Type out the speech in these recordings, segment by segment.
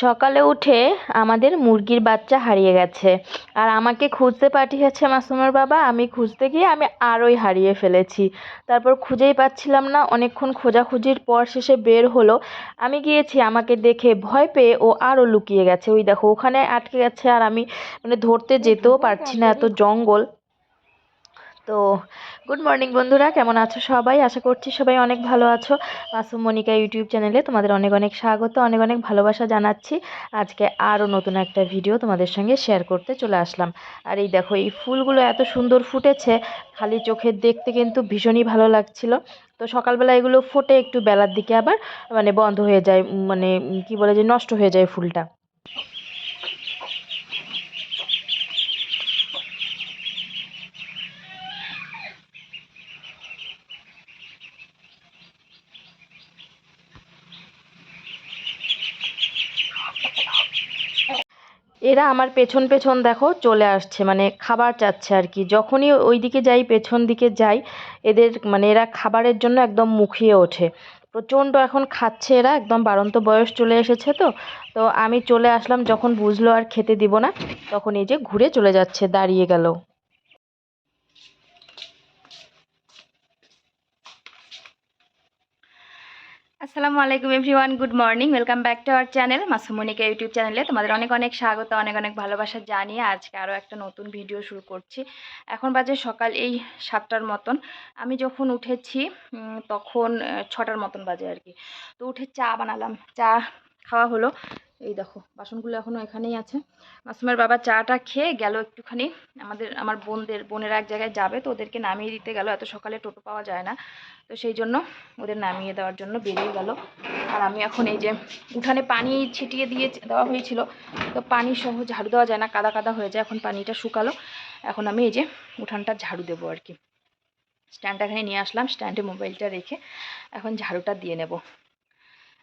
সকালে উঠে আমাদের মুরগির বাচ্চা হারিয়ে গেছে। আর আমাকে খুঁজতে পাঠিয়েছে মাসুমের বাবা, আমি খুঁজতে গিয়ে আমি আরোই হারিয়ে ফেলেছি। তারপর খুঁজেই পাচ্ছিলাম না, অনেকক্ষণ খোঁজাখুঁজির পর শেষে বের হলো। আমি গিয়েছি আমাকে দেখে ভয় পেয়ে ও আরও লুকিয়ে গেছে। ওই দেখো, ওখানে আটকে গেছে আর আমি মানে ধরতে যেতেও পারছি না, এত জঙ্গল। তো গুড মর্নিং বন্ধুরা, কেমন আছো সবাই? আশা করছি সবাই অনেক ভালো আছো। মাসুম মনিকা ইউটিউব চ্যানেলে তোমাদের অনেক অনেক স্বাগত, অনেক অনেক ভালোবাসা জানাচ্ছি। আজকে আরও নতুন একটা ভিডিও তোমাদের সঙ্গে শেয়ার করতে চলে আসলাম। আর এই দেখো, এই ফুলগুলো এত সুন্দর ফুটেছে, খালি চোখে দেখতে কিন্তু ভীষণই ভালো লাগছিল। তো সকালবেলা এগুলো ফোটে একটু বেলার দিকে আবার মানে বন্ধ হয়ে যায় মানে কি বলে যে নষ্ট হয়ে যায় ফুলটা। এরা আমার পেছন পেছন দেখো চলে আসছে মানে খাবার চাচ্ছে আর কি। যখনই ওই দিকে যাই, পেছন দিকে যাই, এদের মানে এরা খাবারের জন্য একদম মুখিয়ে ওঠে। প্রচণ্ড এখন খাচ্ছে এরা, একদম বাড়ন্ত বয়স চলে এসেছে তো। তো আমি চলে আসলাম, যখন বুঝলো আর খেতে দিব না, তখন এই যে ঘুরে চলে যাচ্ছে, দাঁড়িয়ে গেল। আসসালামু আলাইকুম everyone good morning welcome back to our channel Masumonika YouTube চ্যানেলে তোমাদের অনেক অনেক স্বাগত, অনেক অনেক ভালোবাসা জানিয়ে আজকে আরও একটা নতুন ভিডিও শুরু করছি। এখন বাজে সকাল এই সাতটার মতন। আমি যখন উঠেছি তখন ছটার মতন বাজে আর কি। তো উঠে চা বানালাম। চা খাওয়া হলো। এই দেখো, বাসনগুলো এখনও এখানেই আছে। মাসুমের বাবা চাটা খেয়ে গেল একটুখানি। আমাদের, আমার বোনদের, বোনেরা এক জায়গায় যাবে, তো ওদেরকে নামিয়ে দিতে গেল। এত সকালে টোটো পাওয়া যায় না। তো সেই জন্য ওদের নামিয়ে দেওয়ার জন্য বেরিয়ে গেল। আর আমি এখন এই যে উঠানে পানি ছিটিয়ে দিয়ে দেওয়া হয়েছিল, তো পানি সহ ঝাড়ু দেওয়া যায় না, কাদা কাদা হয়ে যায়। এখন পানিটা শুকালো। এখন আমি এই যে উঠানটা ঝাড়ু দেবো আর কি। স্ট্যান্ডটা এখানে নিয়ে আসলাম, স্ট্যান্ডে মোবাইলটা রেখে এখন ঝাড়ুটা দিয়ে নেব।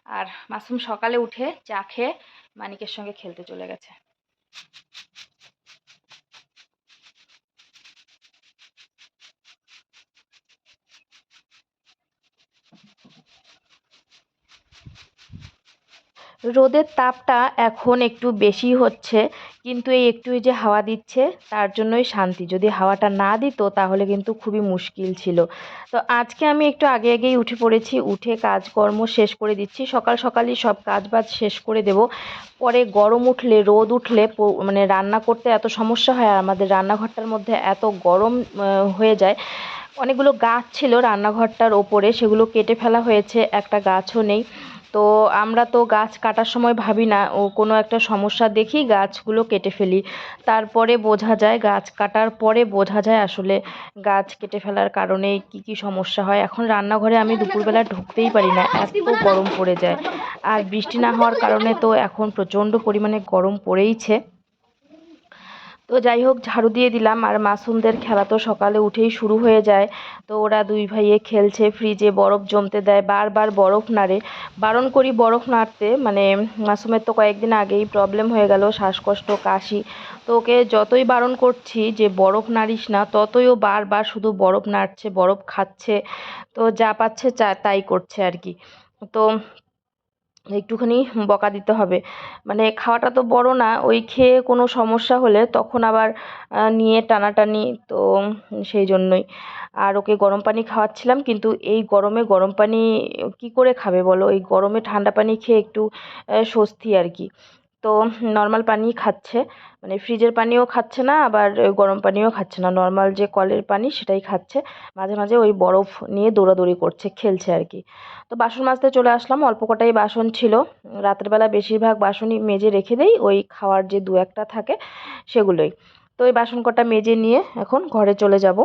আর মাসুম সকালে উঠে চা খেয়ে মানিকের সঙ্গে খেলতে চলে গেছে। রোদের তাপটা এখন একটু বেশি হচ্ছে। কিন্তু এই একটু যে হাওয়া দিচ্ছে, তার জন্যই শান্তি। যদি হাওয়াটা না দিত, তাহলে কিন্তু খুবই মুশকিল ছিল। তো আজকে আমি একটু আগে আগেই উঠে পড়েছি, উঠে কাজকর্ম শেষ করে দিচ্ছি। সকাল সকালই সব কাজ বাজ শেষ করে দেব। পরে গরম উঠলে, রোদ উঠলে মানে রান্না করতে এত সমস্যা হয় আর আমাদের রান্নাঘরটার মধ্যে এত গরম হয়ে যায়। অনেকগুলো গাছ ছিল রান্নাঘরটার ওপরে, সেগুলো কেটে ফেলা হয়েছে, একটা গাছও নেই। তো আমরা তো গাছ কাটার সময় ভাবি না, ও কোনো একটা সমস্যা দেখি গাছগুলো কেটে ফেলি। তারপরে বোঝা যায়, গাছ কাটার পরে বোঝা যায় আসলে গাছ কেটে ফেলার কারণে কি কি সমস্যা হয়। এখন রান্নাঘরে আমি দুপুরবেলা ঢুকতেই পারি না, এত গরম পড়ে যায়। আর বৃষ্টি না হওয়ার কারণে তো এখন প্রচণ্ড পরিমাণে গরম পড়েইছে। তো যাই হোক ঝাড়ু দিয়ে দিলাম আর মাসুমদের খেলা তো সকালে উঠেই শুরু হয়ে যায়। তো ওরা দুই ভাইয়ে খেলছে, ফ্রিজে বরফ জমতে দেয়, বারবার বরফ নাড়ে। বারণ করি বরফ নাড়তে মানে মাসুমের তো কয়েকদিন আগেই প্রবলেম হয়ে গেল, শ্বাসকষ্ট, কাশি। তো ওকে যতই বারণ করছি যে, বরফ নাড়িস না, ততই ও বারবার শুধু বরফ নাড়ছে, বরফ খাচ্ছে। তো যা পাচ্ছে চা তাই করছে আর কি। তো একটুখানি বকা দিতে হবে। মানে খাওয়াটা তো বড় না, ওই খেয়ে কোনো সমস্যা হলে তখন আবার নিয়ে টানাটানি তো সেই জন্যই। আর ওকে গরম পানি খাওয়াচ্ছিলাম, কিন্তু এই গরমে গরম পানি কি করে খাবে বলো? এই গরমে ঠান্ডা পানি খেয়ে একটু স্বস্তি আর কি। তো নর্মাল পানিই খাচ্ছে। মানে ফ্রিজের পানিও খাচ্ছে না, আবার গরম পানিও খাচ্ছে না। নর্মাল যে কলের পানি সেটাই খাচ্ছে। মাঝে মাঝে ওই বরফ নিয়ে দৌড়াদৌড়ি করছে, খেলছে আর কি। তো বাসন মাজতে চলে আসলাম। অল্প কটাই বাসন ছিল। রাতের বেলা বেশিরভাগ বাসনই মেজে রেখে দেই। ওই খাওয়ার যে দু একটা থাকে, সেগুলোই। তো ওই বাসন কটা মেজে নিয়ে এখন ঘরে চলে যাব।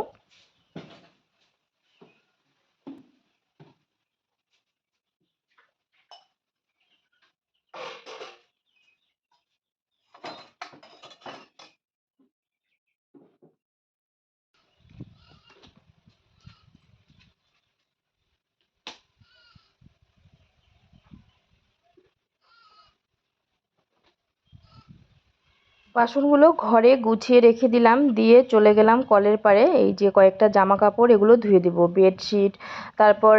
বাসনগুলো ঘরে গুছিয়ে রেখে দিলাম, দিয়ে চলে গেলাম কলের পাড়ে। এই যে কয়েকটা জামা কাপড় এগুলো ধুয়ে দেবো। বেডশিট, তারপর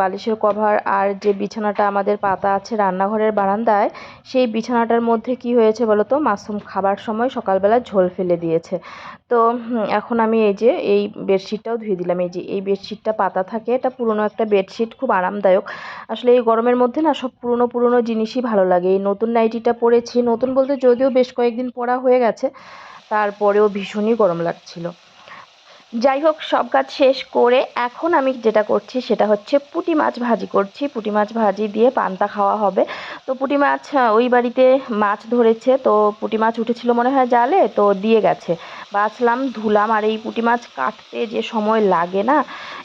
বালিশের কভার আর যে বিছানাটা আমাদের পাতা আছে রান্নাঘরের বারান্দায়, সেই বিছানাটার মধ্যে কি হয়েছে বলো তো? মাসুম খাবার সময় সকালবেলা ঝোল ফেলে দিয়েছে। তো এখন আমি এই যে এই বেডশিটটাও ধুয়ে দিলাম। এই যে এই বেডশিটটা পাতা থাকে, এটা পুরনো একটা বেডশিট, খুব আরামদায়ক। আসলে এই গরমের মধ্যে না সব পুরনো পুরনো জিনিসই ভালো লাগে। এই নতুন নাইটিটা পরেছি, নতুন বলতে যদিও বেশ কয়েকদিন পরা হয়ে গেছে। তারপরেও ভীষণই গরম লাগছিল। যাই হোক সব কাজ শেষ করে এখন আমি যেটা করছি সেটা হচ্ছে পুঁটি মাছ ভাজি করছি। পুঁটি মাছ ভাজি দিয়ে পান্তা খাওয়া হবে। তো পুঁটি মাছ ওই বাড়িতে মাছ ধরেছে। তো পুঁটি মাছ উঠেছিল মনে হয় জালে, তো দিয়ে গেছে। বাছলাম, ধুলাম, আর এই পুঁটি মাছ কাটতে যে সময় লাগে না,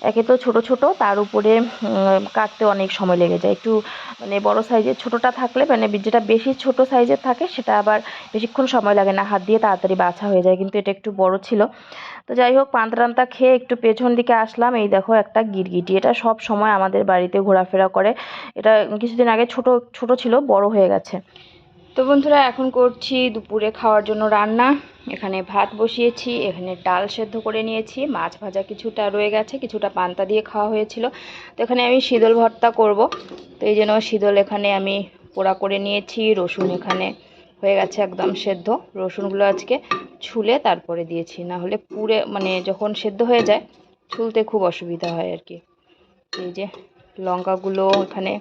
একে তো ছোট ছোট, তার উপরে কাটতে অনেক সময় লেগে যায়। একটু মানে বড় সাইজের ছোটটা থাকলে মানে যেটা বেশি ছোট সাইজের থাকে, সেটা আবার বেশিক্ষণ সময় লাগে না। হাত দিয়ে তাড়াতাড়ি বাছা হয়ে যায়, কিন্তু এটা একটু বড় ছিল। তো যাই হোক পান্তা খেয়ে একটু পেছন দিকে আসলাম। এই দেখো একটা গিরগিটি। এটা সব সময় আমাদের বাড়িতে ঘোরাফেরা করে। এটা কিছুদিন আগে ছোট ছোট ছিল, বড় হয়ে গেছে। তো বন্ধুরা, এখন করছি দুপুরে খাওয়ার জন্য রান্না। এখানে ভাত বসিয়েছি, এখানে ডাল সেদ্ধ করে নিয়েছি। মাছ ভাজা কিছুটা রয়ে গেছে, কিছুটা পান্তা দিয়ে খাওয়া হয়েছিল। তো এখানে আমি শীতল ভর্তা করব। তো এই জন্য শীতল এখানে আমি পোড়া করে নিয়েছি, রসুন এখানে হয়ে গেছে একদম সেদ্ধ। রসুনগুলো আজকে ছুলে তারপরে দিয়েছি। না হলে পুড়ে মানে যখন সেদ্ধ হয়ে যায় ছুলতে খুব অসুবিধা হয় আর কি। এই যে লঙ্কাগুলো এখানে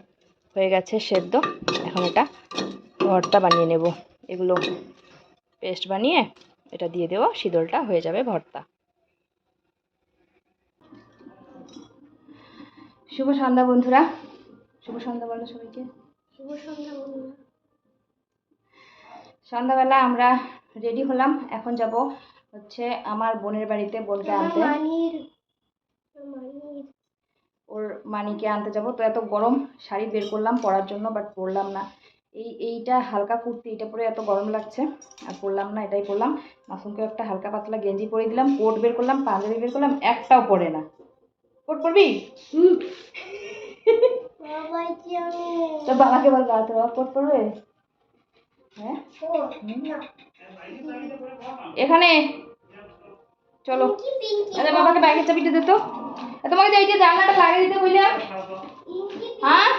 হয়ে গেছে সেদ্ধ। এখন এটা ভর্তা বানিয়ে নেব। এগুলো পেস্ট বানিয়ে এটা দিয়ে দেবো। শীতলটা হয়ে যাবে ভর্তা। শুভ সন্ধ্যা বন্ধুরা। শুভ সন্ধ্যা বলো সবাইকে। শুভ সন্ধ্যা বন্ধুরা। সন্ধ্যাবেলা আমরা রেডি হলাম। এখন যাব হচ্ছে আমার বোনের বাড়িতে বোনকে আনতে। ওর মানিকে আনতে যাব। তো এত গরম শাড়ি বের করলাম পরার জন্য বাট পরলাম না। এই এইটা হালকা কুর্তি এটা পরে এত গরম লাগছে আর পরলাম না এটাই পরলাম। মাসুমকে একটা হালকা পাতলা গেঞ্জি পরে দিলাম কোট বের করলাম পাঞ্জাবি বের করলাম একটাও পরে না। কোট পরবি? তো বাবাকে বল বাবা বাবা কোট পরবে? এখানে। চলো। আরে বাবাকে ব্যাগের চাবিটা দে তো। তোমাকে যে এই যে জানলাটা লাগিয়ে দিতে বললাম হ্যাঁ?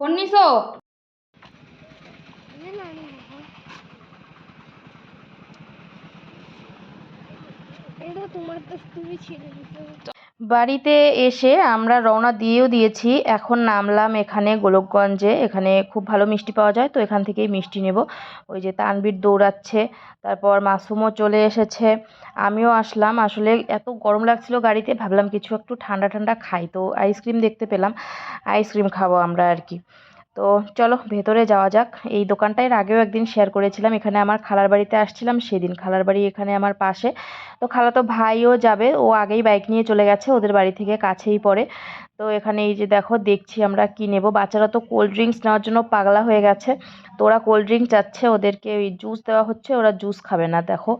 ফোন নিছো না না না এটা তোমার তো তুমি ছিলে বাড়িতে এসে আমরা রওনা দিয়েও দিয়েছি। এখন নামলাম এখানে গোলকগঞ্জে। এখানে খুব ভালো মিষ্টি পাওয়া যায়, তো এখান থেকেই মিষ্টি নেব। ওই যে তানবীর দৌড়াচ্ছে, তারপর মাসুমও চলে এসেছে। আমিও আসলাম। আসলে এত গরম লাগছিল গাড়িতে, ভাবলাম কিছু একটু ঠান্ডা ঠান্ডা খাই। তো আইসক্রিম দেখতে পেলাম। আইসক্রিম খাব আমরা আর কি। তো চলো ভেতরে যাওয়া যাক। এই দোকানটা এর আগেও একদিন শেয়ার করেছিলাম। এখানে আমার খালার বাড়িতে আসছিলাম, সেদিন খালার বাড়ি এখানে আমার পাশে। তো খালাতো ভাইও যাবে, ও আগেই বাইক নিয়ে চলে গেছে, ওদের বাড়ি থেকে কাছেই পড়ে। তো এখানে এই যে দেখো, দেখছি আমরা কি নেব। বাচ্চারা তো কোল্ড ড্রিঙ্কস নেওয়ার জন্য পাগলা হয়ে গেছে। তো ওরা কোল্ড ড্রিঙ্ক চাচ্ছে, ওদেরকে ওই জুস দেওয়া হচ্ছে, ওরা জুস খাবে না, দেখো।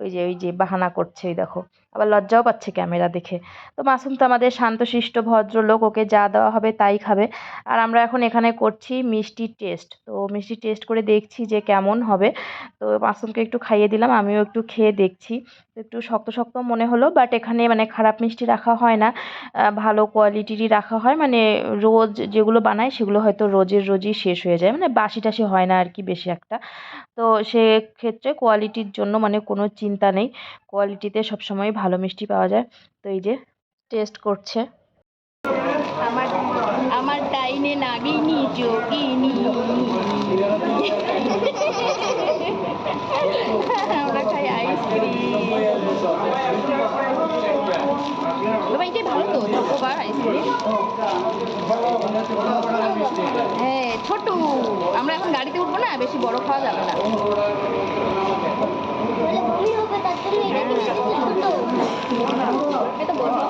ওই যে ওই যে বাহানা করছে, এই দেখো। আবার লজ্জাও পাচ্ছে ক্যামেরা দেখে। তো মাসুম তো আমাদের শান্তশিষ্ট ভদ্রলোক, ওকে যা দেওয়া হবে তাই খাবে। আর আমরা এখন এখানে করছি মিষ্টি টেস্ট। তো মিষ্টি টেস্ট করে দেখছি যে কেমন হবে। তো মাসুমকে একটু খাইয়ে দিলাম, আমিও একটু খেয়ে দেখছি। একটু শক্ত শক্ত মনে হলো বাট এখানে মানে খারাপ মিষ্টি রাখা হয় না। ভালো কোয়ালিটিরই রাখা হয় মানে রোজ যেগুলো বানায় সেগুলো হয়তো রোজের রোজই শেষ হয়ে যায় মানে বাসি টাসি হয় না আর কি বেশি একটা। তো সেক্ষেত্রে কোয়ালিটির জন্য মানে কোনো চিন্তা নেই। কোয়ালিটিতে সবসময় ভালো মিষ্টি পাওয়া যায়। তো এই যে টেস্ট করছে। আমার আমার টাইনে নাগিনি, যোগিনী। আমরা খাই আইসক্রিম বাবা এটাই ভালো তো চকোবার আইসক্রিম হ্যাঁ ছোটু আমরা এখন গাড়িতে উঠবো না বেশি বড় খাওয়া যাবে না ছোট এটা বলছি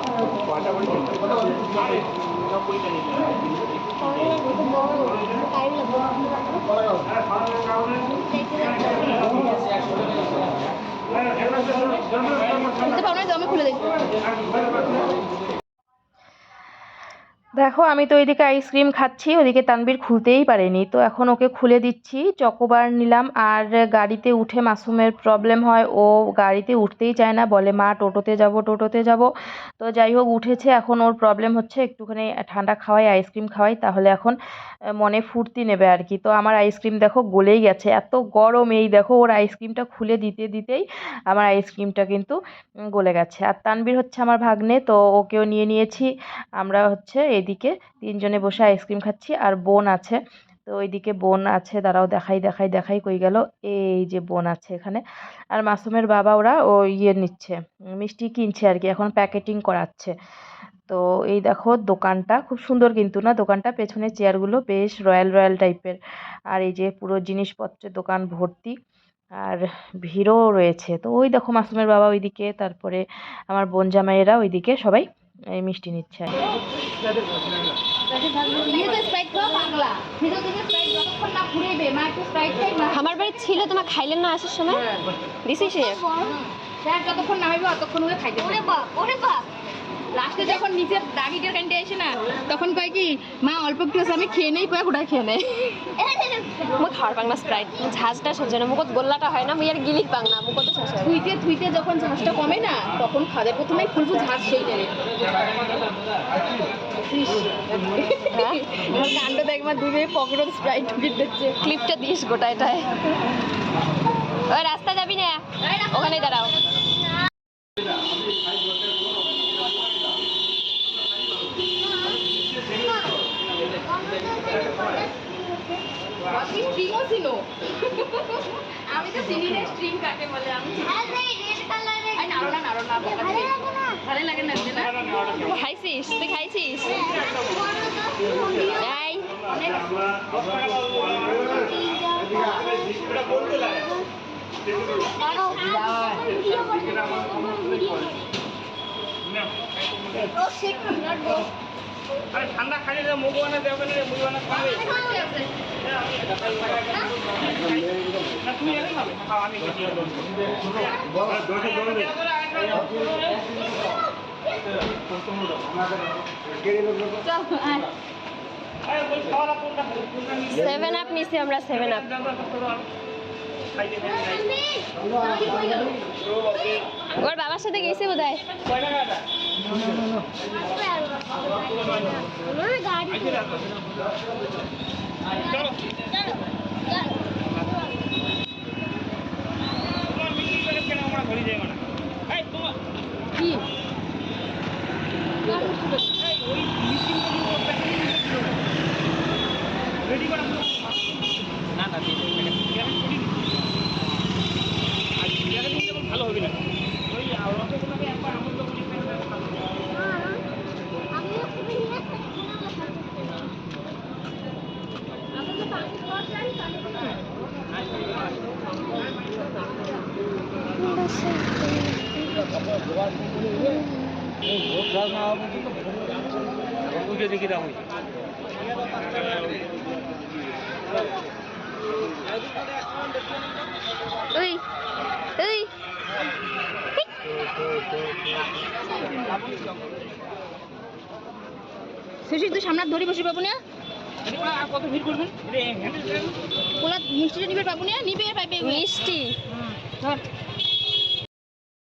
খুলতে পারো না আমি খুলে দেখব দেখো, আমি তো ওইদিকে আইসক্রিম খাচ্ছি ওদিকে তানবীর খুলতেই পারেনি। তো এখন ওকে খুলে দিচ্ছি, চকোবার নিলাম। আর গাড়িতে উঠে মাসুমের প্রবলেম হয়, ও গাড়িতে উঠতেই চায় না, বলে, মা, টোটোতে যাব টোটোতে যাব। তো যাই হোক, উঠেছে। এখন ওর প্রবলেম হচ্ছে, একটুখানি ঠান্ডা খাওয়াই আইসক্রিম খাওয়াই, তাহলে এখন মনে ফুর্তি নেবে আর কি। তো আমার আইসক্রিম দেখো, গলেই গেছে। এত গরম এই দেখো, ওর আইসক্রিমটা খুলে দিতে দিতেই আমার আইসক্রিমটা কিন্তু গলে গেছে। আর তানবীর হচ্ছে আমার ভাগ্নে, তো ওকেও নিয়ে নিয়েছি। আমরা হচ্ছে এদিকে তিনজনে বসে আইসক্রিম খাচ্ছি আর বোন আছে। তো ওইদিকে বোন আছে, দাঁড়াও দেখাই দেখাই দেখাই কই গেল? এই যে বোন আছে এখানে। আর মাসুমের বাবা ওরা ও ইয়ে নিচ্ছে, মিষ্টি কিনছে আর কি, এখন প্যাকেটিং করাচ্ছে। তো এই দেখো দোকানটা, খুব সুন্দর কিন্তু না দোকানটা? পেছনে চেয়ারগুলো বেশ রয়্যাল রয়্যাল টাইপের আর এই যে পুরো জিনিসপত্রের দোকান ভর্তি। আর ভিড়ও রয়েছে। তো ওই দেখো মাসুমের বাবা ওইদিকে, তারপরে আমার বোন জামাইয়েরা ওইদিকে সবাই এই মিষ্টি নিচ্ছে। আমার বাড়ি ছিল তোমার খাইলেন না আসার সময়? দিছিস? সে স্যার যতক্ষণ নামাইবে অতক্ষণ ওকে খাইতে ওরে বাপ ওরে বাপ। লাস্টে যখন নিচের দাগিটার কান্ডে আসে না তখন কয় কি মা অল্প একটু আমি খেয়ে নেই কয়ে গোটা খেয়ে নেই। মুখ খাওয়ার পাং না স্প্রাইট ঝাঁজটা সহ্য না মুখত গোল্লাটা হয় না মুই আর গিলিক পাং না মুখতে শেষ হয় থুইতে থুইতে যখন ঝাঁসটা কমে না তখন খাদের প্রথমে ফুলফু ঝাঁস সেই নেবে আমার কাণ্ড দেখ মা পকেটে স্প্রাইট ঢুকিয়ে দিচ্ছে ক্লিপটা দিস গোটা এটায়। ওই রাস্তা যাবি না? ওখানেই দাঁড়াও। ছিল। আমি তো চিনি না স্ট্রিং কাকে বলে আমি নাড়ো না নাড়ো না ভালো লাগে না? ভালো লাগে না যে না। খাইছিস? তুই খাইছিস? সে আরে ঠান্ডা খাইলে মুখ বানা দেবে না বানা খাবে সেভেন আপ নিছি আমরা সেভেন আপ ওর বাবার সাথে গেছে বোধ হয় গাড়ি চলো তোমার মিষ্টি করে কেন আমরা ঘুরে যাই মানে এই তোমার কি এই ওই মিষ্টিটা কি ওর প্যাকেটে রেডি করা না না দিয়ে প্যাকেট করি আর প্যাকেট দিলে ভালো হবে না ওই রসগোল্লাকে একবার আমল তো করি ভালো আমিও খুবই নিয়ে আসতে আমি তো পানি খাওয়া চাই পানি উঠে দেখি দাম ওই তুই সামনে ধরি বসে পাবো না? কত ভিড় করবেন মিষ্টিটা নিবে পাবো না? নিবে পাইবে। মিষ্টি?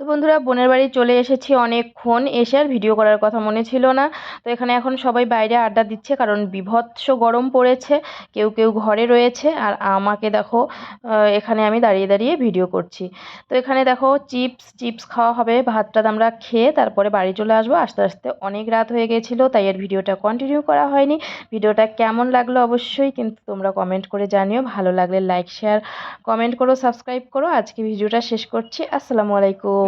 তো বন্ধুরা, বোনের বাড়ি চলে এসেছি অনেকক্ষণ। এসে আর ভিডিও করার কথা মনে ছিল না। তো এখানে এখন সবাই বাইরে আড্ডা দিচ্ছে কারণ বিভৎস গরম পড়েছে। কেউ কেউ ঘরে রয়েছে আর আমাকে দেখো এখানে আমি দাঁড়িয়ে দাঁড়িয়ে ভিডিও করছি। তো এখানে দেখো চিপস চিপস খাওয়া হবে। ভাত টাত আমরা খেয়ে তারপরে বাড়ি চলে আসব। আস্তে আস্তে অনেক রাত হয়ে গেছিল, তাই আর ভিডিওটা কন্টিনিউ করা হয়নি। ভিডিওটা কেমন লাগল অবশ্যই কিন্তু তোমরা কমেন্ট করে জানিও। ভালো লাগলে লাইক শেয়ার কমেন্ট করো সাবস্ক্রাইব করো। আজকে ভিডিওটা শেষ করছি। আসসালামু আলাইকুম।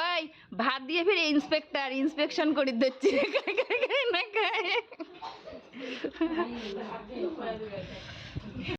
ওই ভাত দিয়ে ফিরে ইন্সপেক্টর ইন্সপেকশন করে দিচ্ছি। না খায়